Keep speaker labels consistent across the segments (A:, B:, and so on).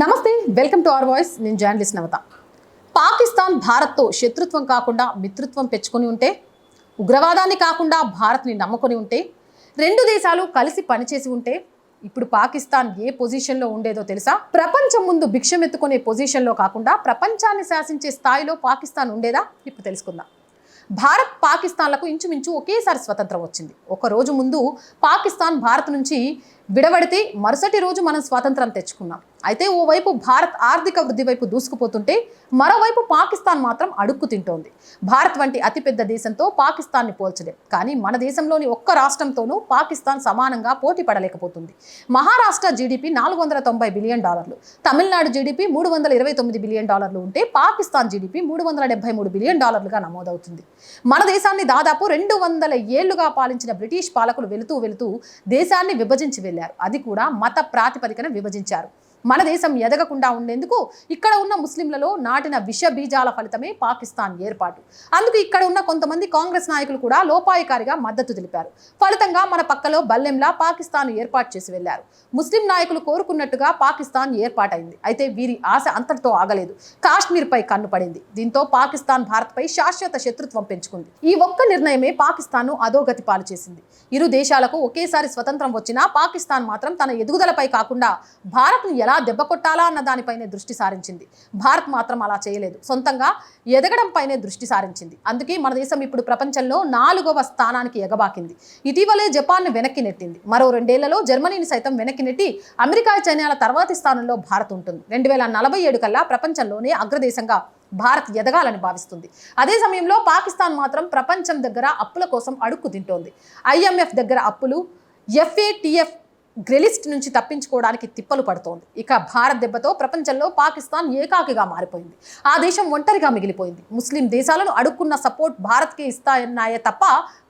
A: నమస్తే welcome to our voice. నేను journalist నవత. పాకిస్తాన్ భారత్తో శత్రుత్వం కాకుండా మిత్రత్వం పెంచుకొని ఉంటే ఉగ్రవాదాన్ని కాకుండా భారత్ని నమ్ముకొని ఉంటే రెండు దేశాలు కలిసి పనిచేసి ఉంటే ఇప్పుడు పాకిస్తాన్ ఏ పొజిషన్లో ఉండేదో తెలుసా? ప్రపంచం ముందు భిక్షం ఎత్తుకునే పొజిషన్లో కాకుండా ప్రపంచాన్ని శాసించే స్థాయిలో పాకిస్తాన్ ఉండేదా? ఇప్పుడు తెలుసుకుందాం. భారత్ పాకిస్తాన్లకు ఇంచుమించు ఒకేసారి స్వతంత్రం వచ్చింది. ఒక రోజు ముందు పాకిస్తాన్ భారత్ నుంచి విడబడితే మరుసటి రోజు మనం స్వాతంత్రం తెచ్చుకున్నాం. అయితే ఓవైపు భారత్ ఆర్థిక వృద్ధి వైపు దూసుకుపోతుంటే మరోవైపు పాకిస్తాన్ మాత్రం అడుక్కు తింటోంది. భారత్ వంటి అతిపెద్ద దేశంతో పాకిస్తాన్ని పోల్చలేం. కానీ మన దేశంలోని ఒక్క రాష్ట్రంతోనూ పాకిస్తాన్ సమానంగా పోటీ పడలేకపోతుంది. మహారాష్ట్ర జీడిపి నాలుగు వందల తొంభై బిలియన్ డాలర్లు. తమిళనాడు జీడిపి మూడు వందల ఇరవై తొమ్మిది బిలియన్ డాలర్లు ఉంటే పాకిస్తాన్ జీడిపి మూడు వందల డెబ్బై మూడు బిలియన్ డాలర్లుగా నమోదవుతుంది. మన దేశాన్ని దాదాపు రెండు వందల ఏళ్ళుగా పాలించిన బ్రిటిష్ పాలకులు వెళుతూ వెళుతూ దేశాన్ని విభజించి వెళ్ళారు. అది కూడా మత ప్రాతిపదికన విభజించారు. మన దేశం ఎదగకుండా ఉండేందుకు ఇక్కడ ఉన్న ముస్లింలలో నాటిన విష బీజాల ఫలితమే పాకిస్తాన్ ఏర్పాటు. అందుకు ఇక్కడ ఉన్న కొంతమంది కాంగ్రెస్ నాయకులు కూడా లోపాయికారిగా మద్దతు తెలిపారు. ఫలితంగా మన పక్కలో బల్లెంలా పాకిస్తాన్ ఏర్పాటు చేసి వెళ్ళారు ముస్లిం నాయకులు కోరుకున్నట్టుగా పాకిస్తాన్ ఏర్పాటైంది. అయితే వీరి ఆశ అంతటితో ఆగలేదు. కాశ్మీర్పై కన్ను పడింది. దీంతో పాకిస్తాన్ భారత్పై శాశ్వత శత్రుత్వం పెంచుకుంది. ఈ ఒక్క నిర్ణయమే పాకిస్తాన్ను అధోగతి పాలు చేసింది. ఇరు దేశాలకు ఒకేసారి స్వతంత్రం వచ్చినా పాకిస్తాన్ మాత్రం తన ఎదుగుదలపై కాకుండా భారత్ను ఎలా దెబ్బ కొట్టాలా అన్న దానిపైనే దృష్టి సారించింది. భారత్ మాత్రం అలా చేయలేదు. సొంతంగా ఎదగడంపైనే దృష్టి సారించింది. అందుకే మన దేశం ఇప్పుడు ప్రపంచంలో నాలుగవ స్థానానికి ఎగబాకింది. ఇటీవలే జపాన్ను వెనక్కి నెట్టింది. మరో రెండేళ్ళలో జర్మనీని సైతం వెనక్కి నెట్టి అమెరికా చైనాల తర్వాతి స్థానంలో భారత్ ఉంటుంది. రెండు వేల నలభై ఏడు కల్లా ప్రపంచంలోనే అగ్రదేశంగా భారత్ ఎదగాలని భావిస్తుంది. అదే సమయంలో పాకిస్తాన్ మాత్రం ప్రపంచం దగ్గర అప్పుల కోసం అడుక్కు తింటోంది. ఐఎంఎఫ్ దగ్గర అప్పులు ఎఫ్ఏటిఎఫ్ గ్రెలిస్ట్ నుంచి తప్పించుకోవడానికి తిప్పలు పడుతోంది. ఇక భారత్ దెబ్బతో ప్రపంచంలో పాకిస్తాన్ ఏకాకిగా మారిపోయింది. ఆ దేశం ఒంటరిగా మిగిలిపోయింది. ముస్లిం దేశాలను అడుక్కున్న సపోర్ట్ భారత్కే ఇస్తాయన్నాయే తప్ప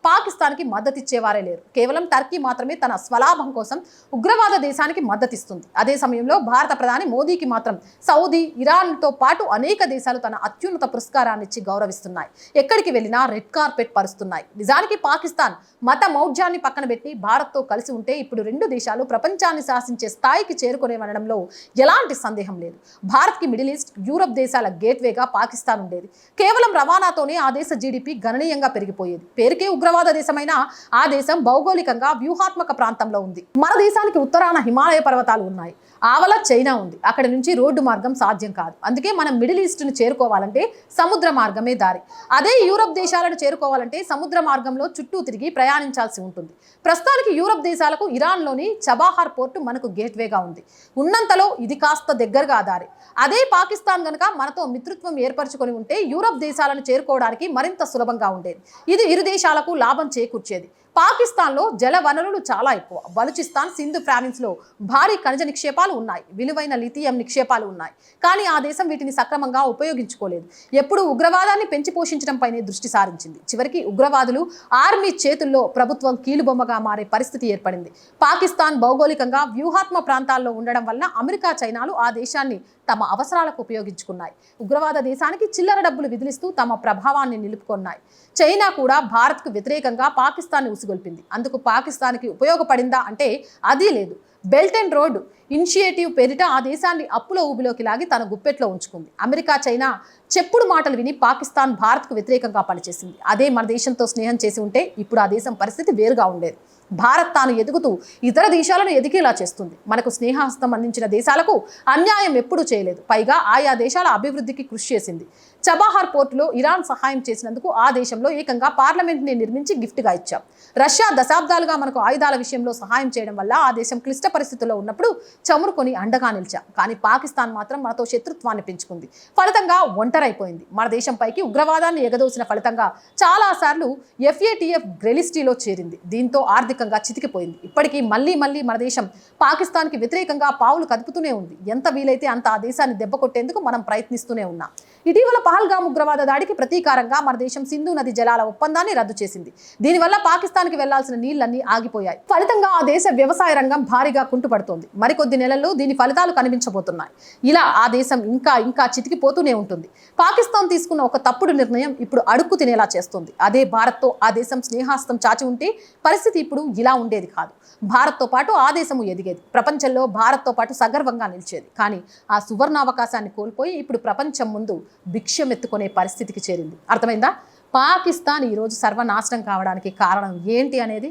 A: పాకిస్తాన్కి మద్దతు ఇచ్చేవారే లేరు. కేవలం టర్కీ మాత్రమే తన స్వలాభం కోసం ఉగ్రవాద దేశానికి మద్దతిస్తుంది. అదే సమయంలో భారత ప్రధాని మోదీకి మాత్రం సౌదీ ఇరాన్తో పాటు అనేక దేశాలు తన అత్యున్నత పురస్కారాన్ని ఇచ్చి గౌరవిస్తున్నాయి. ఎక్కడికి వెళ్ళినా రెడ్ కార్పెట్ పరుస్తున్నాయి. నిజానికి పాకిస్తాన్ మత మౌఢ్యాన్ని పక్కన పెట్టి భారత్తో కలిసి ఉంటే ఇప్పుడు రెండు దేశాలు ప్రపంచాన్ని శాసించే స్థాయికి చేరుకునేవనడంలో ఎలాంటి సందేహం లేదు. భారత్కి మిడిల్ ఈస్ట్ యూరప్ దేశాల గేట్వేగా పాకిస్తాన్ ఉండేది. కేవలం రవాణాతోనే ఆ దేశ జీడిపి గణనీయంగా పెరిగిపోయేది. పేరుకే ఉగ్రవాద దేశమైన ఆ దేశం భౌగోళికంగా వ్యూహాత్మక ప్రాంతంలో ఉంది. మన దేశానికి ఉత్తరాన హిమాలయ పర్వతాలు ఉన్నాయి. ఆవల చైనా ఉంది. అక్కడ నుంచి రోడ్డు మార్గం సాధ్యం కాదు. అందుకే మనం మిడిల్ ఈస్ట్ను చేరుకోవాలంటే సముద్ర మార్గమే దారి. అదే యూరప్ దేశాలను చేరుకోవాలంటే సముద్ర మార్గంలో చుట్టూ తిరిగి ప్రయాణించాల్సి ఉంటుంది. ప్రస్తుతానికి యూరప్ దేశాలకు ఇరాన్లోని చబాహార్ పోర్టు మనకు గేట్వేగా ఉంది. ఉన్నంతలో ఇది కాస్త దగ్గరగా దారి. అదే పాకిస్తాన్ గనక మనతో మిత్రత్వం ఏర్పరచుకొని ఉంటే యూరప్ దేశాలను చేరుకోవడానికి మరింత సులభంగా ఉండేది. ఇది ఇరు దేశాలకు లాభం చేకూర్చేది. పాకిస్తాన్లో జల వనరులు చాలా ఎక్కువ. బలుచిస్తాన్ సింధు ప్రావిన్స్లో భారీ ఖనిజ నిక్షేపాలు ఉన్నాయి. విలువైన లిథియం నిక్షేపాలు ఉన్నాయి. కానీ ఆ దేశం వీటిని సక్రమంగా ఉపయోగించుకోలేదు. ఎప్పుడు ఉగ్రవాదాన్ని పెంచి పోషించడంపైనే దృష్టి సారించింది. చివరికి ఉగ్రవాదులు ఆర్మీ చేతుల్లో ప్రభుత్వం కీలుబొమ్మగా మారే పరిస్థితి ఏర్పడింది. పాకిస్తాన్ భౌగోళికంగా వ్యూహాత్మ ప్రాంతాల్లో ఉండడం వల్ల అమెరికా చైనాలు ఆ దేశాన్ని తమ అవసరాలకు ఉపయోగించుకున్నాయి. ఉగ్రవాద దేశానికి చిల్లర డబ్బులు విదిలిస్తూ తమ ప్రభావాన్ని నిలుపుకున్నాయి. చైనా కూడా భారత్కు వ్యతిరేకంగా పాకిస్తాన్ని గొల్పింది. అందుకు పాకిస్తాన్కి ఉపయోగపడిందా అంటే అది లేదు. బెల్ట్ అండ్ రోడ్ ఇనిషియేటివ్ పేరిట ఆ దేశాన్ని అప్పుల ఊబిలోకి లాగి తన గుప్పెట్లో ఉంచుకుంది. అమెరికా చైనా చెప్పుడు మాటలు విని పాకిస్తాన్ భారత్కు వ్యతిరేకంగా పనిచేసింది. అదే మన దేశంతో స్నేహం చేసి ఉంటే ఇప్పుడు ఆ దేశం పరిస్థితి వేరుగా ఉండేది. భారత్ తాను ఎదుగుతూ ఇతర దేశాలను ఎదిగేలా చేస్తుంది. మనకు స్నేహహస్తం అందించిన దేశాలకు అన్యాయం ఎప్పుడూ చేయలేదు. పైగా ఆయా దేశాల అభివృద్ధికి కృషి చేసింది. చబాహార్ పోర్టులో ఇరాన్ సహాయం చేసినందుకు ఆ దేశంలో ఏకంగా పార్లమెంట్ని నిర్మించి గిఫ్ట్గా ఇచ్చాం. రష్యా దశాబ్దాలుగా మనకు ఆయుధాల విషయంలో సహాయం చేయడం వల్ల ఆ దేశం క్లిష్ట పరిస్థితుల్లో ఉన్నప్పుడు చమురుకొని అండగా నిలిచాం. కానీ పాకిస్తాన్ మాత్రం మనతో శత్రుత్వాన్ని పెంచుకుంది. ఫలితంగా ఒంటరైపోయింది. మన దేశంపైకి ఉగ్రవాదాన్ని ఎగదోసిన ఫలితంగా చాలాసార్లు ఎఫ్ఏటిఎఫ్ గ్రెలిస్టీలో చేరింది. దీంతో ఆర్థికంగా చితికిపోయింది. ఇప్పటికీ మళ్ళీ మళ్ళీ మన దేశం పాకిస్తాన్కి వ్యతిరేకంగా పావులు కదుపుతూనే ఉంది. ఎంత వీలైతే అంత ఆ దేశాన్ని దెబ్బ కొట్టేందుకు మనం ప్రయత్నిస్తూనే ఉన్నాం. ఇటీవల పహల్గామ్ ఉగ్రవాద దాడికి ప్రతీకారంగా మన దేశం సింధు నది జలాల ఒప్పందాన్ని రద్దు చేసింది. దీనివల్ల పాకిస్తాన్కి వెళ్ళాల్సిన నీళ్ళన్నీ ఆగిపోయాయి. ఫలితంగా ఆ దేశ వ్యవసాయ రంగం భారీగా కుంటుపడుతోంది. మరికొద్ది నెలల్లో దీని ఫలితాలు కనిపించబోతున్నాయి. ఇలా ఆ దేశం ఇంకా ఇంకా చితికిపోతూనే ఉంటుంది. పాకిస్తాన్ తీసుకున్న ఒక తప్పుడు నిర్ణయం ఇప్పుడు అడుక్కు తినేలా చేస్తుంది. అదే భారత్తో ఆ దేశం స్నేహాస్తం చాచి ఉంటే పరిస్థితి ఇప్పుడు ఇలా ఉండేది కాదు. భారత్తో పాటు ఆ దేశము ఎదిగేది. ప్రపంచంలో భారత్తో పాటు సగర్వంగా నిలిచేది. కానీ ఆ సువర్ణావకాశాన్ని కోల్పోయి ఇప్పుడు ప్రపంచం ముందు భిక్షం ఎత్తుకునే పరిస్థితికి చేరింది. అర్థమైందా? పాకిస్తాన్ ఈరోజు సర్వనాశనం కావడానికి కారణం ఏంటి అనేది?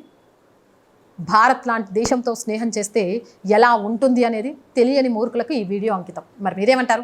A: భారత్ లాంటి దేశంతో స్నేహం చేస్తే ఎలా ఉంటుంది అనేది తెలియని మూర్ఖులకు ఈ వీడియో అంకితం. మరి మీరేమంటారు?